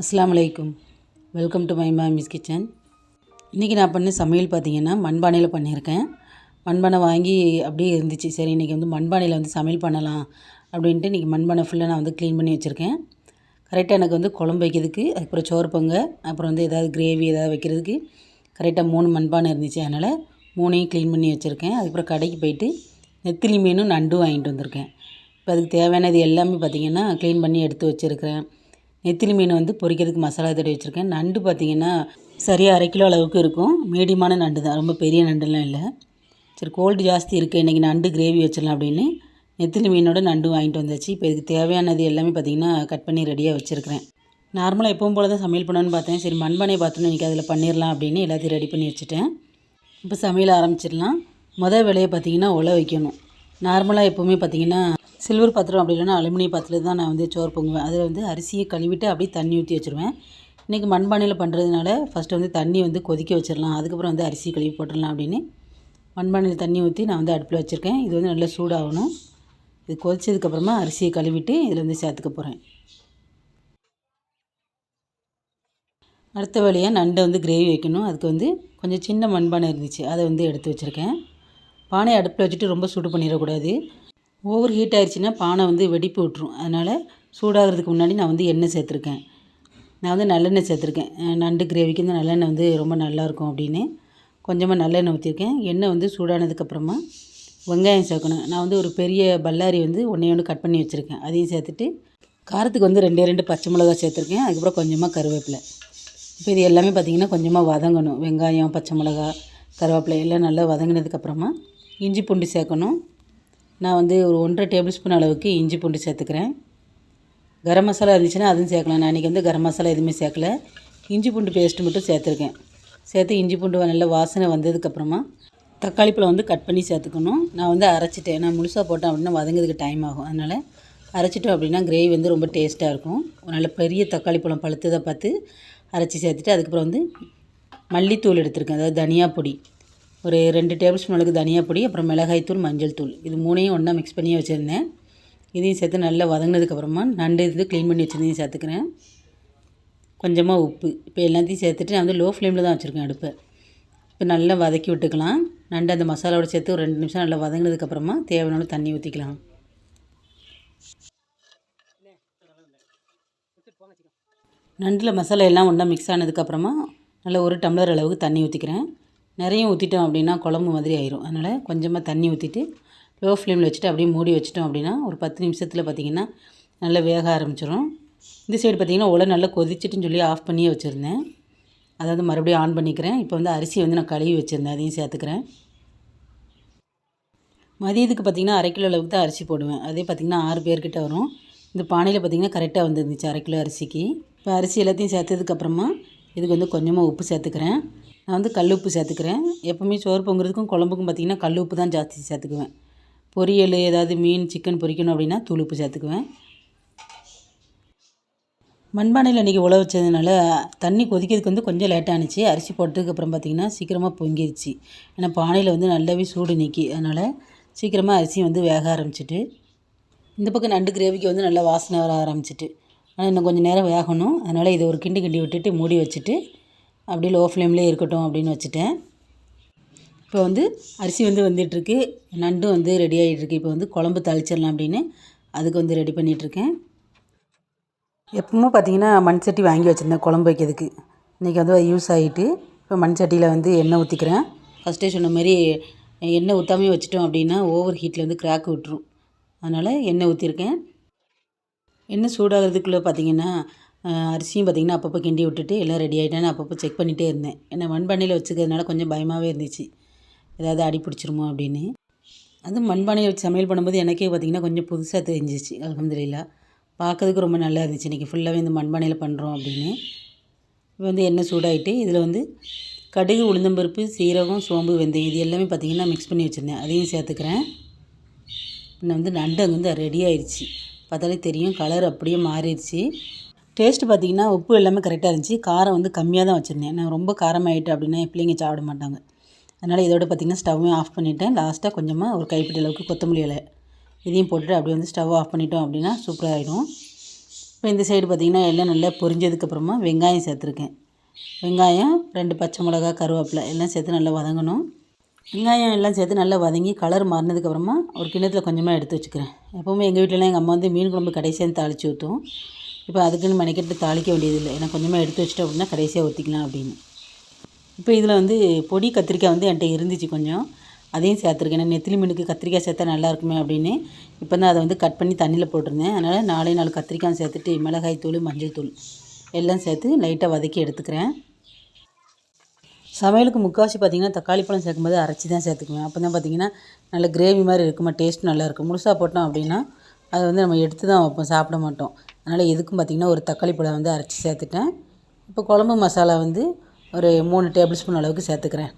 அஸ்ஸலாமு அலைக்கும். Welcome to my மாமிஸ் kitchen. இன்றைக்கி நான் பண்ண சமையல் பார்த்தீங்கன்னா மண்பானையில் பண்ணியிருக்கேன். மண்பானை வாங்கி அப்படியே இருந்துச்சு. சரி இன்றைக்கி வந்து மண்பானையில் வந்து சமையல் பண்ணலாம் அப்படின்ட்டு இன்றைக்கி மண்பானை ஃபுல்லாக நான் வந்து க்ளீன் பண்ணி வச்சுருக்கேன். கரெக்டாக எனக்கு வந்து குழம்பு வைக்கிறதுக்கு அதுக்கப்புறம் சோறு பொங்க அப்புறம் வந்து ஏதாவது கிரேவி ஏதாவது வைக்கிறதுக்கு கரெக்டாக மூணு மண்பானை இருந்துச்சு. அதனால் மூணையும் க்ளீன் பண்ணி வச்சுருக்கேன். அதுக்கப்புறம் கடைக்கு போயிட்டு நெத்திலி மீனும் நண்டும் வாங்கிட்டு வந்திருக்கேன். இப்போ அதுக்கு தேவையானது எல்லாமே பார்த்திங்கன்னா க்ளீன் பண்ணி எடுத்து வச்சுருக்கிறேன். நெத்திலி மீன் வந்து பொரிக்கிறதுக்கு மசாலா தடவி வச்சுருக்கேன். நண்டு பார்த்திங்கன்னா சரியாக அரை கிலோ அளவுக்கு இருக்கும். மீடியமான நண்டு தான். ரொம்ப பெரிய நண்டுலாம் இல்லை. சரி கோல்டு ஜாஸ்தி இருக்குது இன்றைக்கி நண்டு கிரேவி வச்சிடலாம் அப்படின்னு நெத்திலி மீனோட நண்டு வாங்கிட்டு வந்தாச்சு. இப்போ இதுக்கு தேவையானது எல்லாமே பார்த்திங்கன்னா கட் பண்ணி ரெடியாக வச்சுருக்கிறேன். நார்மலாக எப்பவும் போல் தான் சமையல் பண்ணணும்னு பார்த்தேன். சரி மண்பானை பார்த்தோன்னு இன்றைக்கி அதில் பண்ணிடலாம் அப்படின்னு எல்லாத்தையும் ரெடி பண்ணி வச்சுட்டேன். இப்போ சமையல் ஆரம்பிச்சிடலாம். மொதல் வேலையை பார்த்தீங்கன்னா உலை வைக்கணும். நார்மலாக எப்போவுமே பார்த்திங்கன்னா சில்வர் பாத்திரம் அப்படி இல்லைன்னா அலுமினிய பாத்திரத்தில் தான் நான் வந்து சோறு பொங்குவேன். அதில் வந்து அரிசியை கழுவிட்டு அப்படியே தண்ணி ஊற்றி வச்சுருவேன். இன்றைக்கி மண்பானையில் பண்ணுறதுனால ஃபஸ்ட்டு வந்து தண்ணி வந்து கொதிக்க வச்சிடலாம் அதுக்கப்புறம் வந்து அரிசி கழுவி போட்டுடலாம் அப்படின்னு மண்பானையில் தண்ணி ஊற்றி நான் வந்து அடுப்பில் வச்சுருக்கேன். இது வந்து நல்லா சூடாகணும். இது கொதிச்சதுக்கப்புறமா அரிசியை கழுவிட்டு இதில் வந்து சேர்த்துக்க போகிறேன் அடுத்த வேலையாக நண்டை வந்து கிரேவி வைக்கணும். அதுக்கு வந்து கொஞ்சம் சின்ன மண்பானை இருந்துச்சு. அதை வந்து எடுத்து வச்சுருக்கேன். பானையை அடுப்பில் வச்சுட்டு ரொம்ப சூடு பண்ணிடக்கூடாது. ஓவர் ஹீட் ஆயிடுச்சுன்னா பானை வந்து வெடிப்பு விட்டுரும். அதனால் சூடாகிறதுக்கு முன்னாடி நான் வந்து எண்ணெய் சேர்த்துருக்கேன். நான் வந்து நல்லெண்ணெய் சேர்த்துருக்கேன். நண்டு கிரேவிக்கு வந்து நல்லெண்ணெய் வந்து ரொம்ப நல்லாயிருக்கும் அப்படின்னு. கொஞ்சமாக நல்லெண்ணெய் ஊற்றிருக்கேன் எண்ணெய் வந்து சூடானதுக்கப்புறமா வெங்காயம் சேர்க்கணும். நான் வந்து ஒரு பெரிய பல்லாரி வந்து ஒன்றே ஒன்று கட் பண்ணி வச்சுருக்கேன். அதையும் சேர்த்துட்டு காரத்துக்கு வந்து ரெண்டே ரெண்டு பச்சை மிளகா சேர்த்துருக்கேன். அதுக்கப்புறம் கொஞ்சமாக கருவேப்பிலை. இப்போ இது எல்லாமே பார்த்திங்கன்னா கொஞ்சமாக வதங்கணும். வெங்காயம் பச்சை மிளகா கருவேப்பிலை எல்லாம் நல்லா வதங்கினதுக்கப்புறமா இஞ்சி பூண்டு சேர்க்கணும். நான் வந்து ஒரு ஒன்றரை டேபிள் ஸ்பூன் அளவுக்கு இஞ்சி பூண்டு சேர்த்துக்கிறேன். கரம் மசாலா இருந்துச்சுன்னா அதுவும் சேர்க்கலாம். நான் இன்றைக்கி வந்து கரம் மசாலா எதுவுமே சேர்க்கல. இஞ்சி பூண்டு பேஸ்ட்டு மட்டும் சேர்த்துருக்கேன். சேர்த்து இஞ்சி பூண்டு நல்ல வாசனை வந்ததுக்கப்புறமா தக்காளி பழம் வந்து கட் பண்ணி சேர்த்துக்கணும். நான் வந்து அரைச்சிட்டேன். நான் முழுசாக போட்டேன் அப்படின்னா வதங்கிறதுக்கு டைம் ஆகும். அதனால் அரைச்சிட்டோம் அப்படின்னா கிரேவி வந்து ரொம்ப டேஸ்ட்டாக இருக்கும். ஒரு நல்ல பெரிய தக்காளி பழம் பழுத்ததை பார்த்து அரைச்சி சேர்த்துட்டு அதுக்கப்புறம் வந்து மல்லித்தூள் எடுத்திருக்கேன். அதாவது தனியா பொடி. ஒரு ரெண்டு டேபிள் ஸ்பூன் அளவுக்கு தனியாப்பொடி பொடி அப்புறம் மிளகாய்த்தூள் மஞ்சள் தூள். இது மூணையும் ஒன்றா மிக்ஸ் பண்ணி வச்சுருந்தேன். இதையும் சேர்த்து நல்லா வதங்கினதுக்கப்புறமா நண்டு இது க்ளீன் பண்ணி வச்சுருந்தையும் சேர்த்துக்கிறேன். கொஞ்சமாக உப்பு. இப்போ எல்லாத்தையும் சேர்த்துட்டு நான் வந்து லோ ஃப்ளேமில் தான் வச்சுருக்கேன் அடுப்பை. இப்போ நல்லா வதக்கி விட்டுக்கலாம். நண்டு அந்த மசாலாவோட சேர்த்து ஒரு ரெண்டு நிமிஷம் நல்லா வதங்கினதுக்கப்புறமா தேவையான தண்ணி ஊற்றிக்கலாம் நண்டில் மசாலா எல்லாம் ஒன்றா மிக்ஸ் ஆனதுக்கப்புறமா நல்லா ஒரு டம்ளர் அளவுக்கு தண்ணி ஊற்றிக்கிறேன் நிறைய ஊற்றிட்டோம் அப்படின்னா குழம்பு மாதிரி ஆயிரும். அதனால் கொஞ்சமாக தண்ணி ஊற்றிட்டு லோ ஃப்ளேமில் வச்சுட்டு அப்படியே மூடி வச்சிட்டோம் அப்படின்னா ஒரு பத்து நிமிஷத்தில் பார்த்திங்கன்னா நல்லா வேக ஆரம்பிச்சிடும் இந்த சைடு பார்த்திங்கன்னா உலை நல்லா கொதிச்சிட்டுன்னு சொல்லி ஆஃப் பண்ணியே வச்சுருந்தேன். அதை வந்து மறுபடியும் ஆன் பண்ணிக்கிறேன். இப்போ வந்து அரிசி வந்து நான் கழுவி வச்சுருந்தேன். அதையும் சேர்த்துக்கிறேன். மதியத்துக்கு பார்த்திங்கன்னா அரை கிலோ அளவுக்கு தான் அரிசி போடுவேன். அதே பார்த்திங்கன்னா ஆறு பேர்கிட்ட வரும். இந்த பானையில் பார்த்திங்கன்னா கரெக்டாக வந்துருந்துச்சு அரை கிலோ அரிசிக்கு. இப்போ அரிசி எல்லாத்தையும் சேர்த்ததுக்கப்புறமா இதுக்கு வந்து கொஞ்சமாக உப்பு சேர்த்துக்கிறேன். நான் வந்து கல் உப்பு சேர்த்துக்கிறேன். எப்போவுமே சோறு பொங்குறதுக்கும் குழம்புக்கும் பார்த்திங்கன்னா கல் உப்பு தான் ஜாஸ்தி சேர்த்துக்குவேன். பொரியல் ஏதாவது மீன் சிக்கன் பொரிக்கணும் அப்படின்னா தூள் உப்பு சேர்த்துக்குவேன். மண்பானையில் இன்றைக்கி உழ வச்சதுனால தண்ணி கொதிக்கிறதுக்கு வந்து கொஞ்சம் லேட்டானுச்சு அரிசி போட்டதுக்கப்புறம் பார்த்திங்கன்னா சீக்கிரமாக பொங்கிருச்சு. ஏன்னா பானையில் வந்து நல்லாவே சூடு நிற்கி அதனால் சீக்கிரமாக அரிசி வந்து வேக ஆரம்பிச்சிட்டு இந்த பக்கம் நண்டு கிரேவிக்கு வந்து நல்லா வாசனை வர ஆரம்பிச்சிட்டு ஆனால் இன்னும் கொஞ்சம் நேரம் வேகணும். அதனால் இதை ஒரு கிண்டி கிண்டி விட்டுட்டு மூடி வச்சுட்டு அப்படியே லோ ஃப்ளேம்லேயே இருக்கட்டும் அப்படின்னு வச்சுட்டேன். இப்போ வந்து அரிசி வந்து வந்துட்டுருக்கு. நண்டும் வந்து ரெடி ஆகிட்டுருக்கு இப்போ வந்து குழம்பு தளிச்சிடலாம் அப்படின்னு அதுக்கு வந்து ரெடி பண்ணிகிட்ருக்கேன் எப்பவும் பார்த்தீங்கன்னா மண் சட்டி வாங்கி வச்சுருந்தேன் குழம்பு வைக்கிறதுக்கு. இன்றைக்கி வந்து அது யூஸ் ஆகிட்டு இப்போ மண் சட்டியில் வந்து எண்ணெய் ஊற்றிக்கிறேன் ஃபஸ்ட்டே சொன்ன மாதிரி எண்ணெய் ஊற்றாமே வச்சிட்டோம் அப்படின்னா ஓவர் ஹீட்டில் வந்து கிராக் விட்டுரும். அதனால் எண்ணெய் ஊற்றிருக்கேன் எண்ணெய் சூடாகிறதுக்குள்ளே பார்த்தீங்கன்னா அரிசியும் பார்த்திங்கன்னா அப்பப்போ கிண்டி விட்டுட்டு எல்லாம் ரெடி ஆகிட்டேன்னு அப்பப்போ செக் பண்ணிகிட்டே இருந்தேன். ஏன்னா மண்பானையில் வச்சுக்கிறதுனால கொஞ்சம் பயமாகவே இருந்துச்சு. ஏதாவது அடி பிடிச்சிருமோ அப்படின்னு. அதுவும் மண்பானையில் வச்சு சமையல் பண்ணும்போது எனக்கே பார்த்திங்கன்னா கொஞ்சம் புதுசாக தெரிஞ்சிச்சு அலமதுல்லா பார்க்கறதுக்கு ரொம்ப நல்லா இருந்துச்சு. இன்றைக்கி ஃபுல்லாகவே இந்த மண்பானையில் பண்ணுறோம் அப்படின்னு. இப்போ வந்து எண்ணெய் சூடாகிட்டு இதில் வந்து கடுகு உளுந்தம்பருப்பு சீரகம் சோம்பு வெந்தயம் இது எல்லாமே பார்த்திங்கன்னா மிக்ஸ் பண்ணி வச்சுருந்தேன். அதையும் சேர்த்துக்கிறேன். இன்னும் வந்து நண்டு அங்கே வந்து ரெடி ஆயிடுச்சு பார்த்தாலே தெரியும் கலர் அப்படியே மாறிடுச்சு. டேஸ்ட்டு பார்த்திங்கன்னா உப்பு எல்லாமே கரெக்டாக இருந்துச்சு. காரம் வந்து கம்மியாக தான் வச்சுருந்தேன். நான் ரொம்ப காரமாயிட்டு அப்படின்னா என் பிள்ளைங்க சாப்பிட மாட்டாங்க. அதனால் இதோட பார்த்திங்கன்னா ஸ்டவ்வையும் ஆஃப் பண்ணிட்டேன். லாஸ்ட்டாக கொஞ்சமாக ஒரு கைப்பிடி அளவுக்கு கொத்தமல்லி இலை இதையும் போட்டுட்டு அப்படியே வந்து ஸ்டவ் ஆஃப் பண்ணிட்டோம் அப்படின்னா சூப்பராக ஆகிடும் இப்போ இந்த சைடு பார்த்திங்கன்னா எல்லாம் நல்லா பொரிஞ்சதுக்கப்புறமா வெங்காயம் சேர்த்துருக்கேன். வெங்காயம் ரெண்டு பச்சை மிளகா கருவேப்பிலை எல்லாம் சேர்த்து நல்லா வதங்கணும். வெங்காயம் எல்லாம் சேர்த்து நல்லா வதங்கி கலர் மாறினதுக்கப்புறமா ஒரு கிண்ணத்தில் கொஞ்சமாக எடுத்து வச்சுக்கிறேன். எப்போவுமே எங்கள் வீட்டிலலாம் எங்கள் அம்மா வந்து மீன் குழம்பு கடைசியாக தாளித்து ஊற்றும் இப்போ அதுக்குன்னு மெனக்கெட்டு தாளிக்க வேண்டியதில்லை. ஏன்னா கொஞ்சமாக எடுத்து வச்சுட்டோம் அப்படின்னா கடைசியாக ஊற்றிக்கலாம் அப்படின்னு. இப்போ இதில் வந்து பொடி கத்திரிக்காய் வந்து என்கிட்ட இருந்துச்சு கொஞ்சம். அதையும் சேர்த்துருக்கேன். ஏன்னா நெத்திலி மீனுக்கு கத்திரிக்காய் சேர்த்தா நல்லா இருக்குமே அப்படின்னு. இப்போ தான் அதை வந்து கட் பண்ணி தண்ணியில் போட்டிருந்தேன். அதனால் நாலே நாலு கத்திரிக்காய் சேர்த்துட்டு மிளகாய் தூள் மஞ்சள் தூள் எல்லாம் சேர்த்து லைட்டாக வதக்கி எடுத்துக்கிறேன். சமையலுக்கு முக்கால்வாசி பார்த்திங்கன்னா தக்காளி பழம் சேர்க்கும்போது அரைச்சி தான் சேர்த்துக்குவேன். அப்போ தான் பார்த்திங்கன்னா நல்ல கிரேவி மாதிரி இருக்குமா டேஸ்ட் நல்லா இருக்கும். முழுசாக போட்டோம் அப்படின்னா அதை வந்து நம்ம எடுத்து தான் வைப்போம் சாப்பிட மாட்டோம். அதனால் எதுக்கும் பார்த்திங்கன்னா ஒரு தக்காளி பழம் வந்து அரைச்சி சேர்த்துட்டேன். இப்போ குழம்பு மசாலா வந்து ஒரு மூணு டேபிள் ஸ்பூன் அளவுக்கு சேர்த்துக்கிறேன்.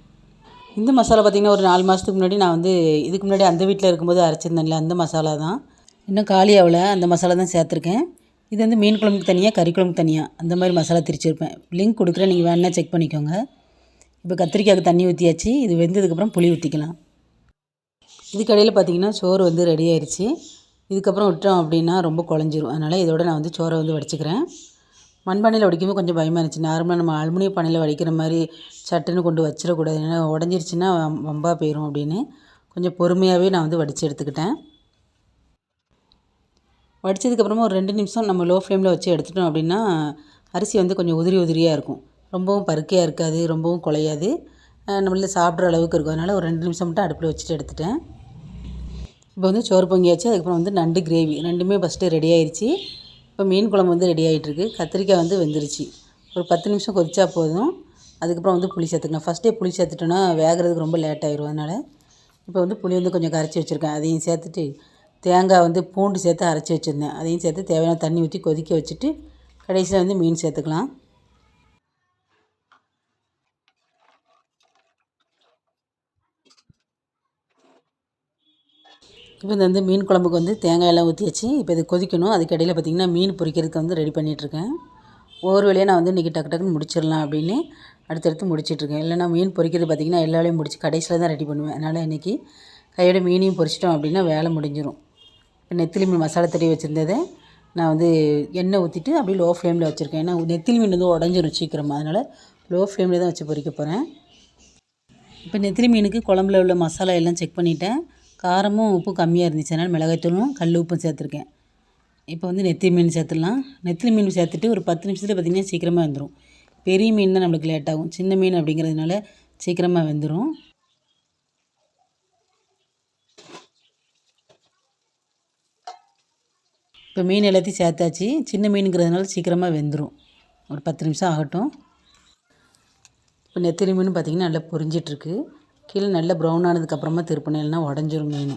இந்த மசாலா பார்த்திங்கன்னா ஒரு நாலு மாதத்துக்கு முன்னாடி நான் வந்து இதுக்கு முன்னாடி அந்த வீட்டில் இருக்கும்போது அரைச்சிருந்தேன்ல அந்த மசாலா தான். இன்னும் காலி ஆகல அந்த மசாலா தான் சேர்த்துருக்கேன். இது வந்து மீன் குழம்புக்கு தனியாக கறி குழம்புக்கு தனியாக அந்த மாதிரி மசாலா திரிச்சிருப்பேன். லிங்க் கொடுக்குறேன் நீங்கள் வேணால் செக் பண்ணிக்கோங்க. இப்போ கத்திரிக்காய்க்கு தண்ணி ஊற்றியாச்சு இது வெந்ததுக்கப்புறம் புளி ஊற்றிக்கலாம் இதுக்கடையில் பார்த்திங்கன்னா சோறு வந்து ரெடி ஆயிடுச்சு இதுக்கப்புறம் விட்டோம் அப்படின்னா ரொம்ப குழஞ்சிரும். அதனால் இதோட நான் வந்து சோறை வந்து வடிச்சுக்கிறேன். மண்பானையில் வடிக்கும்போது கொஞ்சம் பயமாக இருந்துச்சு. நார்மலாக நம்ம அலுமினிய பானையில் வடிக்கிற மாதிரி சட்டுன்னு கொண்டு வச்சிடக்கூடாது. ஏன்னா உடஞ்சிருச்சுன்னா வம்பாக போயிடும் அப்படின்னு. கொஞ்சம் பொறுமையாகவே நான் வந்து வடித்து எடுத்துக்கிட்டேன். வடித்ததுக்கப்புறமா ஒரு ரெண்டு நிமிஷம் நம்ம லோ ஃப்ளேமில் வச்சு எடுத்துட்டோம் அப்படின்னா அரிசி வந்து கொஞ்சம் உதிரி உதிரியாக இருக்கும். ரொம்பவும் பருக்கையாக இருக்காது ரொம்பவும் குலையாது நம்மள சாப்பிட்ற அளவுக்கு இருக்கும். அதனால் ஒரு ரெண்டு நிமிஷம் மட்டும் அடுப்பில் வச்சுட்டு எடுத்துட்டேன். இப்போ வந்து சோறு பொங்கியாச்சு. அதுக்கப்புறம் வந்து நண்டு கிரேவி ரெண்டுமே ஃபஸ்ட்டு ரெடி ஆயிடுச்சு இப்போ மீன் குழம்பு வந்து ரெடி ஆகிட்டுருக்கு கத்திரிக்காய் வந்து வெந்துருச்சு. ஒரு பத்து நிமிஷம் கொதிச்சா போதும். அதுக்கப்புறம் வந்து புளி சேர்த்துக்கணும். ஃபஸ்ட்டே புளி சேர்த்துட்டோன்னா வேகிறதுக்கு ரொம்ப லேட் ஆயிடும் அதனால் இப்போ வந்து புளி வந்து கொஞ்சம் கரைச்சி வச்சுருக்கேன். அதையும் சேர்த்துட்டு தேங்காய் வந்து பூண்டு சேர்த்து அரைச்சி வச்சுருந்தேன். அதையும் சேர்த்து தேவையான தண்ணி ஊற்றி கொதிக்க வச்சுட்டு கடைசியில் வந்து மீன் சேர்த்துக்கலாம். இப்போ இந்த வந்து மீன் குழம்புக்கு வந்து தேங்காயெல்லாம் ஊற்றி வச்சு இப்போ இது கொதிக்கணும். அதுக்கடையில் பார்த்திங்கன்னா மீன் பொரிக்கிறதுக்கு வந்து ரெடி பண்ணிகிட்ருக்கேன் ஒவ்வொரு வேலையாக நான் வந்து இன்றைக்கி டக்கு டக்குன்னு முடிச்சிடலாம் அப்படின்னு அடுத்தடுத்து முடிச்சிட்ருக்கேன் இல்லைனா மீன் பொரிக்கிறது பார்த்திங்கன்னா எல்லா வேலையும் முடிச்சு கடைசியில் தான் ரெடி பண்ணுவேன். அதனால் இன்றைக்கி கையோட மீனையும் பொரிச்சிட்டோம் அப்படின்னா வேலை முடிஞ்சிடும் இப்போ நெத்திலி மீன் மசாலா தட்டி வச்சுருந்ததை நான் வந்து எண்ணெய் ஊற்றிட்டு அப்படியே லோ ஃப்ளேமில் வச்சுருக்கேன். ஏன்னா நெத்திலி மீன் வந்து உடஞ்சிரும் சீக்கிரமாக அதனால் லோ ஃப்ளேமில் தான் வச்சு பொரிக்க போகிறேன் இப்போ நெத்திலி மீனுக்கு குழம்புல உள்ள மசாலா எல்லாம் செக் பண்ணிவிட்டேன் காரமும் உப்பும் கம்மியாக இருந்துச்சு. அதனால் மிளகாய்த்தூளும் கல் உப்பும் சேர்த்துருக்கேன். இப்போ வந்து நெத்திலி மீன் சேர்த்துடலாம். நெத்திலி மீன் சேர்த்துட்டு ஒரு பத்து நிமிஷத்தில் பார்த்திங்கன்னா சீக்கிரமாக வெந்துடும் பெரிய மீன் தான் நம்மளுக்கு லேட் ஆகும். சின்ன மீன் அப்படிங்கிறதுனால சீக்கிரமாக வெந்துடும் இப்போ மீன் எல்லாத்தையும் சேர்த்தாச்சு. சின்ன மீனுங்கிறதுனால சீக்கிரமாக வெந்துடும் ஒரு பத்து நிமிஷம் ஆகட்டும். இப்போ நெத்திலி மீன் பார்த்திங்கன்னா நல்லா பொரிஞ்சிட்ருக்கு. கீழே நல்லா ப்ரௌன் ஆனதுக்கப்புறமா திருப்பினேன்னா உடஞ்சிரும் மீன்.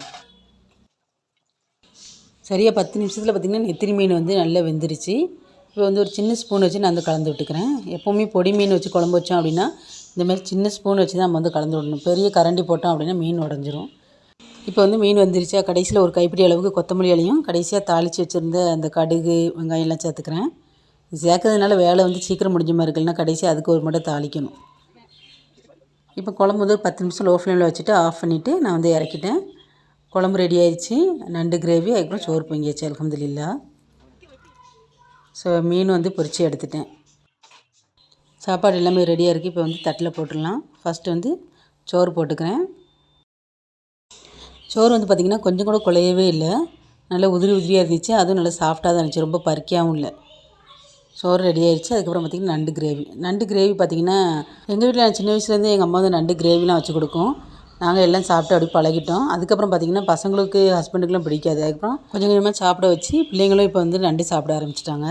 சரியாக பத்து நிமிஷத்தில் பார்த்திங்கன்னா நெத்திரி மீன் வந்து நல்லா வெந்துருச்சு. இப்போ வந்து ஒரு சின்ன ஸ்பூன் வச்சு நான் வந்து கலந்து விட்டுக்கிறேன். எப்போவுமே பொடி மீன் வச்சு குழம்பு வச்சோம் அப்படின்னா இந்த மாதிரி சின்ன ஸ்பூன் வச்சு தான் நம்ம வந்து கலந்து விடணும். பெரிய கரண்டி போட்டோம் அப்படின்னா மீன் உடஞ்சிரும். இப்போ வந்து மீன் வந்துருச்சா? கடைசியில் ஒரு கைப்பிடி அளவுக்கு கொத்தமல்லி இலையும் கடைசியாக தாளித்து வச்சுருந்த அந்த கடுகு வெங்காயம்லாம் சேர்த்துக்கிறேன். சேர்க்கறதுனால வேலை வந்து சீக்கிரம் முடிஞ்ச மாதிரி இருக்குன்னா கடைசியாக அதுக்கு ஒரு மட்டும் தாளிக்கணும். இப்போ குழம்பு வந்து பத்து நிமிஷம் லோ ஃப்ளேமில் வச்சுட்டு ஆஃப் பண்ணிவிட்டு நான் வந்து இறக்கிட்டேன். குழம்பு ரெடி ஆயிடுச்சு. நண்டு கிரேவி அதுக்கப்புறம் சோறு பொங்கியாச்சு அலமதுல்லா ஸோ மீன் வந்து பொரித்து எடுத்துட்டேன். சாப்பாடு எல்லாமே ரெடியாக இருக்குது இப்போ வந்து தட்டில் போட்டுடலாம். ஃபஸ்ட்டு வந்து சோறு போட்டுக்கிறேன். சோறு வந்து பார்த்திங்கன்னா கொஞ்சம் கூட குலையவே இல்லை. நல்லா உதிரி உதிரியாக இருந்துச்சு. அதுவும் நல்லா சாஃப்டாக தான் இருந்துச்சு. ரொம்ப பறிக்காகவும் இல்லை. சோறு ரெடி ஆயிடுச்சு அதுக்கப்புறம் பார்த்திங்கன்னா நண்டு கிரேவி நண்டு கிரேவி பார்த்திங்கன்னா எங்கள் வீட்டில் நான் சின்ன வயசுலேருந்து எங்கள் அம்மா வந்து நண்டு கிரேவிலாம் வச்சு கொடுக்கும். நாங்கள் எல்லாம் சாப்பிட்டு அப்படி பழகிட்டோம். அதுக்கப்புறம் பார்த்திங்கன்னா பசங்களுக்கு ஹஸ்பண்டுக்குலாம் பிடிக்காது. அதுக்கப்புறம் கொஞ்சம் கொஞ்சமாக சாப்பிட வச்சு பிள்ளைங்களும் இப்போ வந்து நண்டு சாப்பிட ஆரம்பிச்சிட்டாங்க.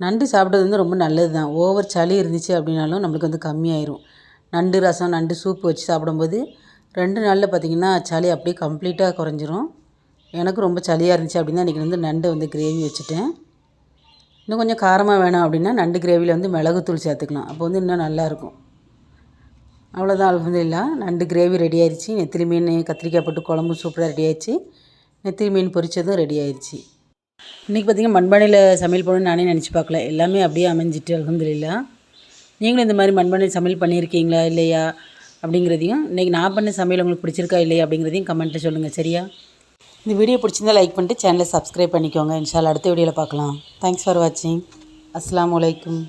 நண்டு சாப்பிட்றது வந்து ரொம்ப நல்லது தான் ஓவர் சளி இருந்துச்சு அப்படின்னாலும் நம்மளுக்கு வந்து கம்மியாயிரும். நண்டு ரசம் நண்டு சூப்பு வச்சு சாப்பிடும்போது ரெண்டு நாளில் பார்த்திங்கன்னா சளி அப்படியே கம்ப்ளீட்டாக குறைஞ்சிரும். எனக்கு ரொம்ப சளியாக இருந்துச்சு அப்படின்னா இன்றைக்கி வந்து நண்டு வந்து கிரேவி வச்சுட்டேன். இன்னும் கொஞ்சம் காரமாக வேணும் அப்படின்னா நண்டு கிரேவியில் வந்து மிளகுத்தூள் சேர்த்துக்கலாம். அப்போ வந்து இன்னும் நல்லாயிருக்கும் அவ்வளோதான் அலமதுல்லா நண்டு கிரேவி ரெடி ஆயிடுச்சு நெத்திலி மீன் கத்திரிக்காய் போட்டு குழம்பு சூப்பராக ரெடி ஆயிடுச்சு நெத்திலி மீன் பொரிச்சதும் ரெடி ஆயிடுச்சு இன்றைக்கி பார்த்திங்கன்னா மண்பானையில் சமையல் பண்ணணும்னு நானே நினச்சி பார்க்கல. எல்லாமே அப்படியே அமைஞ்சிட்டு அலமதுல்லா நீங்களும் இந்த மாதிரி மண்பானையில் சமையல் பண்ணியிருக்கீங்களா இல்லையா அப்படிங்கிறதையும் இன்றைக்கி நான் பண்ண சமையல் உங்களுக்கு பிடிச்சிருக்கா இல்லையா அப்படிங்கிறதையும் கமெண்ட்டில் சொல்லுங்கள் சரியா? இந்த வீடியோ பிடிச்சிருந்தா லைக் பண்ணிட்டு சேனலை சப்ஸ்கிரைப் பண்ணிக்கோங்க. இன்ஷால் அடுத்த வீடியோவில் பார்க்கலாம். தேங்க்ஸ் ஃபார் வாட்சிங் அஸ்லாம் அலைக்கும்